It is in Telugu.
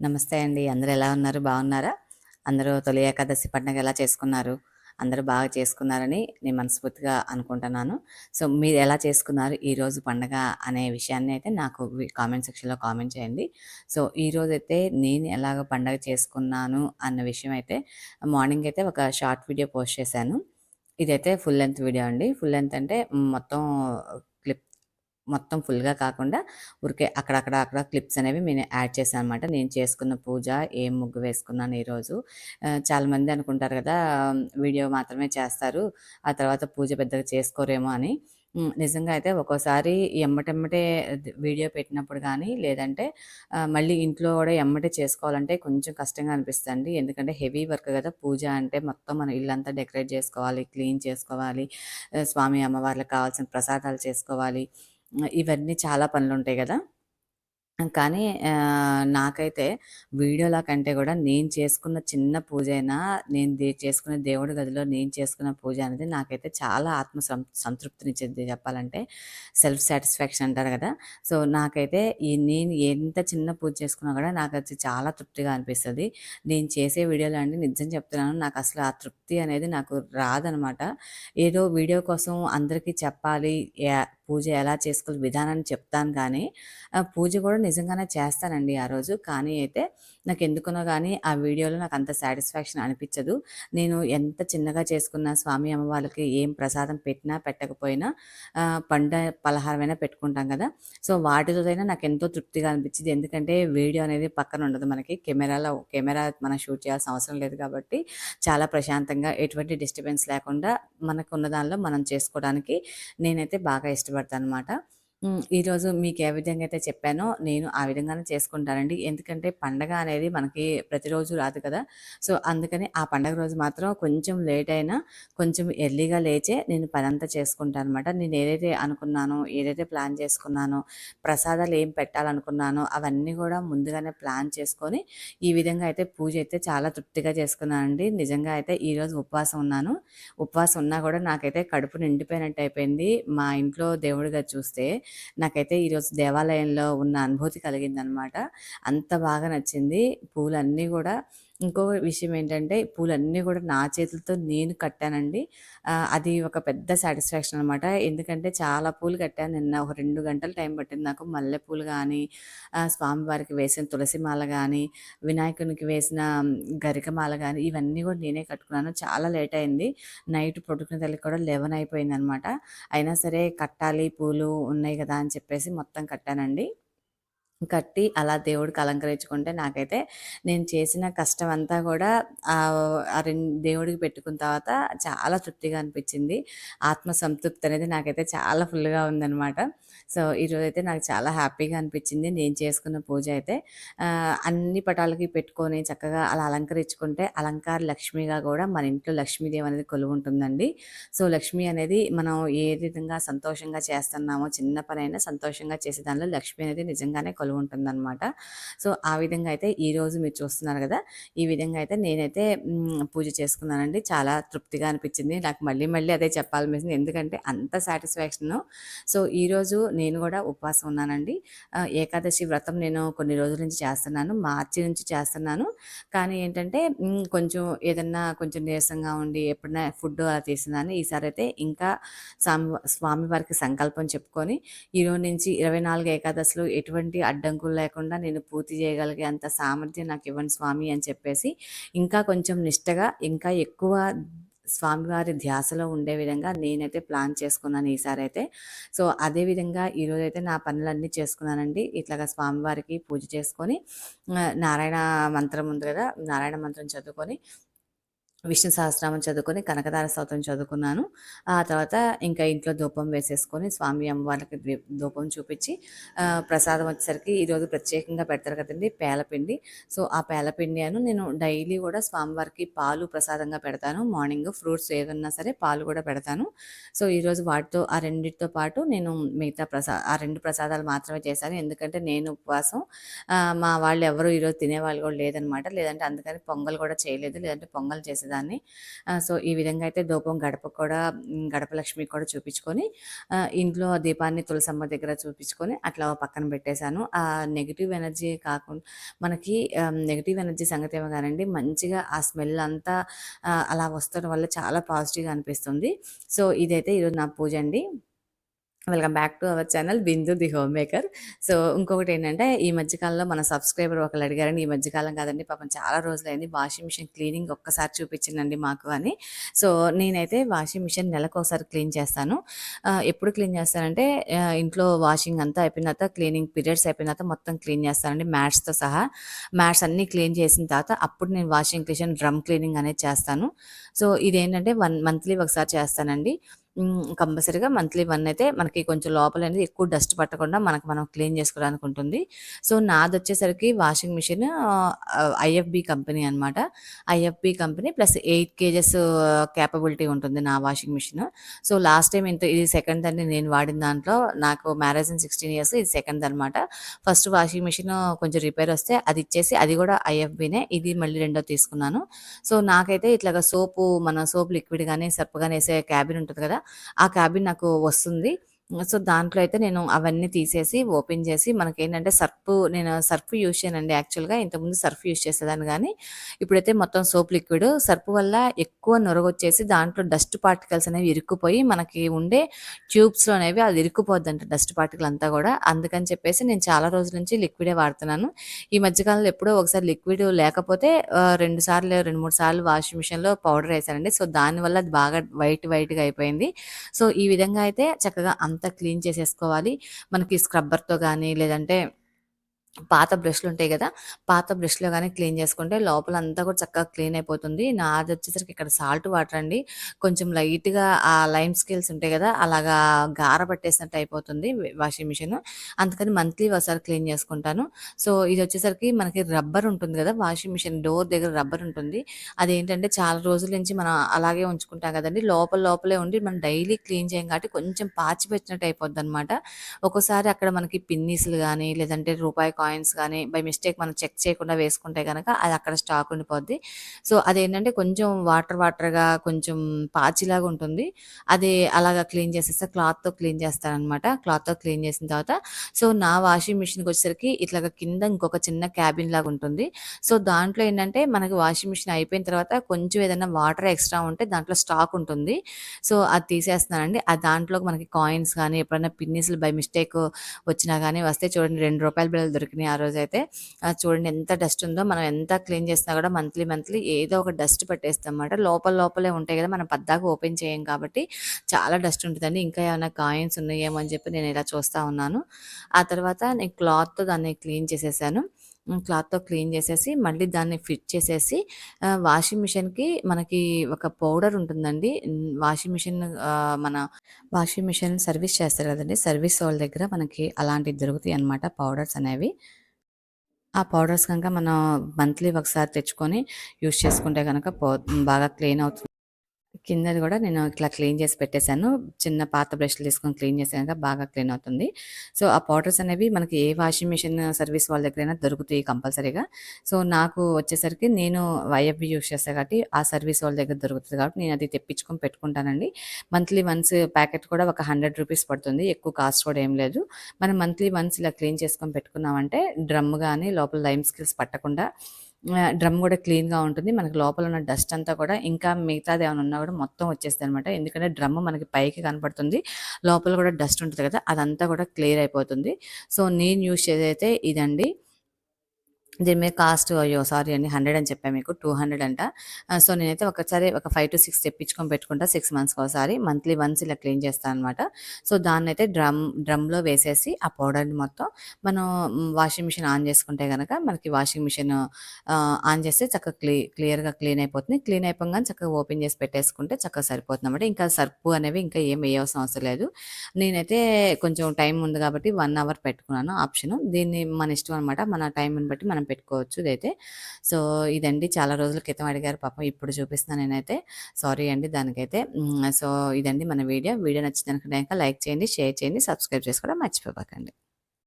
నమస్తే అండి. అందరూ ఎలా ఉన్నారు? బాగున్నారా? అందరూ తొలి ఏకాదశి పండుగ ఎలా చేసుకున్నారు? అందరూ బాగా చేసుకున్నారని నేను మనస్ఫూర్తిగా అనుకుంటున్నాను. సో, మీరు ఎలా చేసుకున్నారు ఈరోజు పండగ అనే విషయాన్ని అయితే నాకు కామెంట్ సెక్షన్‌లో కామెంట్ చేయండి. సో, ఈరోజైతే నేను ఎలాగ పండగ చేసుకున్నాను అన్న విషయం అయితే మార్నింగ్ అయితే ఒక షార్ట్ వీడియో పోస్ట్ చేశాను. ఇదైతే ఫుల్ లెంత్ వీడియో అండి. ఫుల్ లెంత్ అంటే మొత్తం మొత్తం ఫుల్‌గా కాకుండా ఊరికే అక్కడక్కడ అక్కడ క్లిప్స్ అనేవి నేను యాడ్ చేశాను అనమాట. నేను చేసుకున్న పూజ, ఏం ముగ్గు వేసుకున్నాను ఈరోజు. చాలామంది అనుకుంటారు కదా! వీడియో మాత్రమే చేస్తారు. ఆ తర్వాత పూజ పెద్దగా చేసుకోరేమో అని. నిజంగా అయితే ఒక్కోసారి ఎమ్మటెమ్మటే వీడియో పెట్టినప్పుడు కానీ లేదంటే మళ్ళీ ఇంట్లో కూడా ఎమ్మటే చేసుకోవాలంటే కొంచెం కష్టంగా అనిపిస్తుంది ఎందుకంటే హెవీ వర్క్ కదా పూజ అంటే మొత్తం మన ఇల్లంతా డెకరేట్ చేసుకోవాలి, క్లీన్ చేసుకోవాలి. స్వామి, అమ్మవార్లకు కావాల్సిన ప్రసాదాలు చేసుకోవాలి. ఇవన్నీ చాలా పనులు ఉంటాయి కదా కానీ నాకైతే వీడియోల కంటే కూడా నేను చేసుకున్న చిన్న పూజ అయినా నేను దే చేసుకున్న దేవుడి గదిలో నేను చేసుకున్న పూజ అనేది నాకైతే చాలా ఆత్మ సం చెప్పాలంటే. సెల్ఫ్ సాటిస్ఫాక్షన్ అంటారు కదా సో, నాకైతే ఈ నేను ఎంత చిన్న పూజ చేసుకున్నా కూడా నాకు అది చాలా తృప్తిగా అనిపిస్తుంది నేను చేసే వీడియోలు అండి నిజం చెప్తున్నాను నాకు అసలు ఆ తృప్తి అనేది నాకు రాదనమాట. ఏదో వీడియో కోసం అందరికీ చెప్పాలి, యా పూజ ఎలా చేసుకోవాలి విధానాన్ని చెప్తాను కానీ, పూజ కూడా నిజంగానే చేస్తానండి ఆ రోజు. కానీ అయితే నాకు ఎందుకునో కానీ ఆ వీడియోలో నాకు అంత సాటిస్ఫాక్షన్ అనిపించదు నేను ఎంత చిన్నగా చేసుకున్నా స్వామి, అమ్మవాళ్ళకి ఏం ప్రసాదం పెట్టినా, పెట్టకపోయినా పండ పలహారమైనా పెట్టుకుంటాం కదా సో, వాటితోనైనా ఎంతో తృప్తిగా అనిపించింది ఎందుకంటే వీడియో అనేది పక్కన ఉండదు మనకి. కెమెరాలో కెమెరా మనం షూట్ చేయాల్సిన అవసరం లేదు కాబట్టి, చాలా ప్రశాంతంగా ఎటువంటి డిస్టర్బెన్స్ లేకుండా మనకున్న దానిలో మనం చేసుకోవడానికి నేనైతే బాగా ఇష్టపడతాను ఇష్టపడతాననమాట. ఈరోజు మీకు ఏ విధంగా అయితే చెప్పానో నేను ఆ విధంగానే చేసుకుంటానండి. ఎందుకంటే పండగ అనేది మనకి ప్రతిరోజు రాదు కదా! సో, అందుకని ఆ పండగ రోజు మాత్రం కొంచెం లేట్ అయినా కొంచెం ఎర్లీగా లేచే నేను పనంతా చేసుకుంటాననమాట. నేను ఏదైతే అనుకున్నానో, ఏదైతే ప్లాన్ చేసుకున్నానో, ప్రసాదాలు ఏం పెట్టాలనుకున్నానో అవన్నీ గూడా ముందుగానే ప్లాన్ చేసుకొని, ఈ విధంగా అయితే పూజ అయితే చాలా తృప్తిగా చేసుకున్నానండి. నిజంగా అయితే ఈరోజు ఉపవాసం ఉన్నాను. ఉపవాసం ఉన్నా గూడా నాకైతే కడుపు నిండిపోయినట్టు అయిపోయింది. మా ఇంట్లో దేవుడిగా చూస్తే నాకైతే ఈరోజు దేవాలయంలో ఉన్న అనుభూతి కలిగిందనమాట. అంత బాగా నచ్చింది. పూలన్నీ కూడా ఇంకో విషయం ఏంటంటే పూలన్నీ కూడా నా చేతులతో నేను కట్టానండి. అది ఒక పెద్ద సాటిస్ఫాక్షన్ అనమాట. ఎందుకంటే చాలా పూలు కట్టాను నిన్న. ఒక రెండు గంటలు టైం పట్టింది నాకు. మల్లెపూలు కానీ స్వామివారికి వేసిన తులసి మాల వినాయకునికి వేసిన గరికమాల కానీ ఇవన్నీ కూడా నేనే కట్టుకున్నాను. చాలా లేట్ అయింది. నైట్ పడుకునే తల్లికి కూడా లెవెన్ అయిపోయింది అనమాట అయినా సరే కట్టాలి పూలు ఉన్నాయి కదా అని చెప్పేసి మొత్తం కట్టానండి. కట్టి అలా దేవుడికి అలంకరించుకుంటే నాకైతే నేను చేసిన కష్టం అంతా కూడా ఆ రెండు దేవుడికి పెట్టుకున్న తర్వాత చాలా తృప్తిగా అనిపించింది. ఆత్మ సంతృప్తి అనేది నాకైతే చాలా ఫుల్‌గా ఉందన్నమాట. సో, ఈరోజైతే నాకు చాలా హ్యాపీగా అనిపించింది నేను చేసుకున్న పూజ అయితే. అన్ని పటాలకి పెట్టుకొని చక్కగా అలా అలంకరించుకుంటే అలంకార లక్ష్మిగా కూడా మన ఇంట్లో లక్ష్మీదేవి అనేది కొలువుంటుందండి. సో, లక్ష్మి అనేది మనం ఏ విధంగా సంతోషంగా చేస్తున్నామో చిన్న పనైనా సంతోషంగా చేసే దానిలో లక్ష్మి అనేది నిజంగానే కొలువుంటుందనమాట. సో, ఆ విధంగా అయితే ఈరోజు మీరు చూస్తున్నారు కదా ఈ విధంగా అయితే నేనైతే పూజ చేసుకున్నానండి. చాలా తృప్తిగా అనిపించింది నాకు మళ్ళీ మళ్ళీ అదే చెప్పాలనిపిస్తుంది. ఎందుకంటే అంత సాటిస్ఫాక్షన్ సో, ఈరోజు నేను కూడా ఉపవాసం ఉన్నానండి. ఏకాదశి వ్రతం నేను కొన్ని రోజుల నుంచి చేస్తున్నాను. మార్చి నుంచి చేస్తున్నాను. కానీ ఏంటంటే కొంచెం ఏదన్నా కొంచెం నీరసంగా ఉండి ఎప్పుడైనా ఫుడ్ అలా ఈసారి అయితే ఇంకా స్వామి స్వామివారికి సంకల్పం చెప్పుకొని ఈరోజు నుంచి 24 ఏకాదశులు ఎటువంటి అడ్డంకులు లేకుండా నేను పూర్తి చేయగలిగే అంత సామర్థ్యం నాకు ఇవ్వండి స్వామి అని చెప్పేసి, ఇంకా కొంచెం నిష్టగా, ఇంకా ఎక్కువ స్వామివారి ధ్యాసలో ఉండే విధంగా నేనైతే ప్లాన్ చేసుకున్నాను ఈసారి అయితే సో, అదే విధంగా ఈరోజైతే నా పనులన్నీ చేసుకున్నానండి. ఇట్లాగా స్వామివారికి పూజ చేసుకొని నారాయణ మంత్రం ఉంది కదా నారాయణ మంత్రం చదువుకొని విష్ణు సహస్రనామం చదువుకొని, కనకదార స్తోత్రం చదువుకున్నాను. ఆ తర్వాత ఇంకా ఇంట్లో ధూపం వేసేసుకొని స్వామి అమ్మవారికి ధూపం చూపించి ప్రసాదం వచ్చేసరికి ఈరోజు ప్రత్యేకంగా పెడతారు కదండి పేలపిండి. సో, ఆ పేలపిండి అను నేను డైలీ కూడా స్వామివారికి పాలు ప్రసాదంగా పెడతాను. మార్నింగ్ ఫ్రూట్స్ ఏదన్నా సరే పాలు కూడా పెడతాను. సో, ఈరోజు వాటితో ఆ రెండింటితో పాటు నేను మిగతా ప్రసా ఆ రెండు ప్రసాదాలు మాత్రమే చేశాను. ఎందుకంటే నేను ఉపవాసం. మా వాళ్ళు ఎవరు ఈరోజు తినేవాళ్ళు కూడా లేదనమాట. లేదంటే అందుకని పొంగల్ కూడా చేయలేదు. లేదంటే పొంగల్ చేసేది చేసేదాన్ని. సో, ఈ విధంగా అయితే ధూపం గడప కూడా గడపలక్ష్మి గడప కూడా చూపించుకొని ఇంట్లో దీపాన్ని తులసమ్మ దగ్గర చూపించుకొని అట్లా పక్కన పెట్టేశాను. ఆ నెగిటివ్ ఎనర్జీ కాకుండా మనకి నెగిటివ్ ఎనర్జీ సంగతి ఏమో కానండి మంచిగా ఆ స్మెల్ అంతా అలా వస్తడం వల్ల చాలా పాజిటివ్‌గా అనిపిస్తుంది. సో, ఇదైతే ఈరోజు నా పూజ అండి. Welcome back to our channel Bindu the homemaker. So, ఇంకొకటి ఏంటంటే ఈ మధ్యకాలంలో మన సబ్స్క్రైబర్ ఒకళ్ళు అడిగారండి. ఈ మధ్యకాలం కాదండి పాపం చాలా రోజులైంది వాషింగ్ మిషన్ క్లీనింగ్ ఒక్కసారి చూపించిందండి మాకు అని. సో, నేనైతే వాషింగ్ మిషన్ నెలకోసారి క్లీన్ చేస్తాను. ఎప్పుడు క్లీన్ చేస్తానంటే ఇంట్లో వాషింగ్ అంతా అయిపోయిన తర్వాత క్లీనింగ్ పీరియడ్స్ అయిపోయిన తర్వాత మొత్తం క్లీన్ చేస్తానండి మ్యాట్స్‌తో సహా. మ్యాట్స్ అన్నీ క్లీన్ చేసిన తర్వాత అప్పుడు నేను వాషింగ్ మిషన్ డ్రమ్ క్లీనింగ్ అనేది చేస్తాను. సో, ఇదేంటంటే వన్ మంత్లీ ఒకసారి చేస్తానండి. కంపల్సరీగా మంత్లీ వన్ అయితే మనకి కొంచెం లోపల అనేది ఎక్కువ డస్ట్ పట్టకుండా మనకు మనం క్లీన్ చేసుకోవడానికి ఉంటుంది. సో, నాదొచ్చేసరికి వాషింగ్ మిషన్ ఐఎఫ్బి కంపెనీ అనమాట. IFB company plus eight kgs capability ఉంటుంది నా washing machine. So, last time ఇంత ఇది సెకండ్ అండి నేను వాడిన దాంట్లో నాకు మ్యారేజ్ ఇన్ సిక్స్టీన్ ఇయర్స్ ఇది సెకండ్ అనమాట ఫస్ట్ వాషింగ్ మిషన్ కొంచెం రిపేర్ వస్తే అది ఇచ్చేసి అది కూడా ఐఎఫ్బినే ఇది మళ్ళీ రెండో తీసుకున్నాను. సో, నాకైతే ఇట్లాగా సోపు మన సోప్ లిక్విడ్ కానీ సర్ఫ్ కానీ వేసే క్యాబిన్ ఉంటుంది కదా! ఆ క్యాబిన్ నాకు వస్తుంది. సో, దాంట్లో అయితే నేను అవన్నీ తీసేసి ఓపెన్ చేసి మనకేంటంటే సర్ఫ్ నేను సర్ఫ్ యూజ్ చేయనండి యాక్చువల్‌గా. ఇంతకుముందు సర్ఫ్ యూజ్ చేసేదాన్ని కానీ ఇప్పుడైతే మొత్తం సోప్ లిక్విడ్ సర్ఫ్ వల్ల ఎక్కువ నొరగొచ్చేసి దాంట్లో డస్ట్ పార్టికల్స్ అనేవి ఇరుక్కుపోయి మనకి ఉండే ట్యూబ్స్‌లో అనేవి అది ఇరుక్కుపోద్దంట డస్ట్ పార్టికల్ అంతా కూడా అందుకని చెప్పేసి నేను చాలా రోజుల నుంచి లిక్విడే వాడుతున్నాను. ఈ మధ్యకాలంలో ఎప్పుడో ఒకసారి లిక్విడ్ లేకపోతే రెండు సార్లు 2, 3 సార్లు వాషింగ్ మిషన్‌లో పౌడర్ ఏసానండి. సో, దానివల్ల అది బాగా వైట్ వైట్‌గా అయిపోయింది. సో, ఈ విధంగా అయితే చక్కగా అంత క్లీన్ చేసేసుకోవాలి. మనకి స్క్రబ్బర్‌తో కానీ లేదంటే పాత బ్రష్లు ఉంటాయి కదా పాత బ్రష్‌లో కానీ క్లీన్ చేసుకుంటే లోపల అంతా కూడా చక్కగా క్లీన్ అయిపోతుంది. నాది వచ్చేసరికి ఇక్కడ సాల్ట్ వాటర్ అండి. కొంచెం లైట్‌గా ఆ లైమ్ స్కేల్స్ ఉంటాయి కదా అలాగా గార పట్టేసినట్టు అయిపోతుంది వాషింగ్ మిషన్. అందుకని మంత్లీ ఒకసారి క్లీన్ చేసుకుంటాను. సో, ఇది వచ్చేసరికి మనకి రబ్బర్ ఉంటుంది కదా వాషింగ్ మిషన్ డోర్ దగ్గర రబ్బర్ ఉంటుంది. అదేంటంటే చాలా రోజుల నుంచి మనం అలాగే ఉంచుకుంటాం కదండి లోపల లోపలే ఉండి మనం డైలీ క్లీన్ చేయం కాబట్టి కొంచెం పాచి పెట్టినట్టు అయిపోద్ది అనమాట ఒక్కోసారి అక్కడ మనకి పిన్నీసులు కానీ లేదంటే రూపాయి కాయిన్స్ కానీ బై మిస్టేక్ మనం చెక్ చేయకుండా వేసుకుంటే కనుక అది అక్కడ స్టాక్ ఉండిపోద్ది. సో, అదేంటంటే కొంచెం వాటర్ వాటర్‌గా కొంచెం పాచిలాగా ఉంటుంది. అది అలాగా క్లీన్ చేసేస్తే క్లాత్‌తో క్లీన్ చేస్తాననమాట. క్లాత్‌తో క్లీన్ చేసిన తర్వాత సో, నా వాషింగ్ మిషన్‌కొచ్చేసరికి ఇట్లాగా కింద ఇంకొక చిన్న క్యాబిన్ లాగా ఉంటుంది. సో, దాంట్లో ఏంటంటే మనకి వాషింగ్ మిషన్ అయిపోయిన తర్వాత కొంచెం ఏదైనా వాటర్ ఎక్స్‌ట్రా ఉంటే దాంట్లో స్టాక్ ఉంటుంది. సో, అది తీసేస్తున్నానండి. ఆ దాంట్లోకి మనకి కాయిన్స్ కానీ ఎప్పుడైనా పిన్నీసులు బై మిస్టేక్ వచ్చినా కానీ వస్తే చూడండి రెండు రూపాయల బిళ్ళలు దొరికినాయి ఆ రోజు అయితే చూడండి ఎంత డస్ట్ ఉందో మనం ఎంత క్లీన్ చేసినా కూడా మంత్లీ మంత్లీ ఏదో ఒక డస్ట్ పట్టేస్తదనమాట. లోపల లోపలే ఉంటాయి కదా మనం పద్దాక ఓపెన్ చేయం కాబట్టి చాలా డస్ట్ ఉంటుందండి ఇంకా ఏమైనా కాయిన్స్ ఉన్నాయేమో అని చెప్పి నేను ఇలా చూస్తూ ఉన్నాను. ఆ తర్వాత నేను క్లాత్‌తో దాన్ని క్లీన్ చేసేసాను. క్లాత్‌తో క్లీన్ చేసేసి మళ్ళీ దాన్ని ఫిట్ చేసేసి వాషింగ్ మిషన్‌కి మనకి ఒక పౌడర్ ఉంటుందండి. వాషింగ్ మిషన్ మన వాషింగ్ మిషన్ సర్వీస్ చేస్తారు కదండి సర్వీస్ వాళ్ళ దగ్గర మనకి అలాంటివి దొరుకుతాయి అనమాట పౌడర్స్ అనేవి. ఆ పౌడర్స్ కనుక మనం మంత్లీ ఒకసారి తెచ్చుకొని యూస్ చేసుకుంటే కనుక బాగా క్లీన్ అవుతుంది. కిందది కూడా నేను ఇట్లా క్లీన్ చేసి పెట్టేశాను చిన్న పాత బ్రష్‌లు తీసుకొని క్లీన్ చేసాక బాగా క్లీన్ అవుతుంది. సో, ఆ పౌడర్స్ అనేవి మనకి ఏ వాషింగ్ మిషన్ సర్వీస్ వాళ్ళ దగ్గరైనా దొరుకుతాయి కంపల్సరీగా. సో, నాకు వచ్చేసరికి నేను వైఎఫ్ యూజ్ చేస్తా కాబట్టి ఆ సర్వీస్ వాళ్ళ దగ్గర దొరుకుతుంది కాబట్టి నేను అది తెప్పించుకొని పెట్టుకుంటానండి. మంత్లీ వన్స్ ప్యాకెట్ కూడా ఒక హండ్రెడ్ రూపీస్ పడుతుంది. ఎక్కువ కాస్ట్ కూడా ఏం లేదు. మనం మంత్లీ వన్స్ ఇలా క్లీన్ చేసుకొని పెట్టుకున్నామంటే డ్రమ్ కానీ లోపల లైమ్ స్కిల్స్ పట్టకుండా డ్రమ్ కూడా క్లీన్‌గా ఉంటుంది. మనకి లోపల ఉన్న డస్ట్ అంతా కూడా ఇంకా మిగతాది ఏమైనా ఉన్నా కూడా మొత్తం వచ్చేస్తదనమాట. ఎందుకంటే డ్రమ్ మనకి పైకి కనపడుతుంది. లోపల కూడా డస్ట్ ఉంటుంది కదా! అదంతా కూడా క్లియర్ అయిపోతుంది. సో, నేను యూజ్ చేసేదైతే ఇదండి. దీని మీద కాస్ట్ అయ్యో! సారీ అండి 100 అని చెప్పాను మీకు. 200 అంట. సో, నేనైతే ఒకసారి ఒక 5-6 తెప్పించుకొని పెట్టుకుంటా సిక్స్ మంత్స్కి ఒకసారి మంత్లీ వన్స్ ఇలా క్లీన్ చేస్తాను అనమాట. సో, దాన్నైతే డ్రమ్ డ్రమ్‌లో వేసేసి ఆ పౌడర్‌ని మొత్తం మనం వాషింగ్ మిషన్ ఆన్ చేసుకుంటే కనుక మనకి వాషింగ్ మిషన్ ఆన్ చేస్తే చక్కగా క్లీ క్లియర్‌గా క్లీన్ అయిపోతుంది. క్లీన్ అయిపోగానే చక్కగా ఓపెన్ చేసి పెట్టేసుకుంటే చక్కగా సరిపోతుందనమాట. ఇంకా సర్ఫ్ అనేవి ఇంకా ఏం వేయవలసిన అవసరం లేదు. నేనైతే కొంచెం టైం ఉంది కాబట్టి వన్ అవర్ పెట్టుకున్నాను ఆప్షన్ దీన్ని మన ఇష్టం అనమాట. మన టైంని బట్టి మనం పెట్టుకోవచ్చు ఇదైతే. సో, ఇదండి చాలా రోజుల క్రితం అడిగారు పాపం ఇప్పుడు చూపిస్తున్నాను నేనైతే. సారీ అండి దానికైతే. సో, ఇదండి మన వీడియో. వీడియో నచ్చిందనుకుంటే గనక లైక్ చేయండి, షేర్ చేయండి, సబ్స్క్రైబ్ చేసుకోవడం మర్చిపోబాకండి.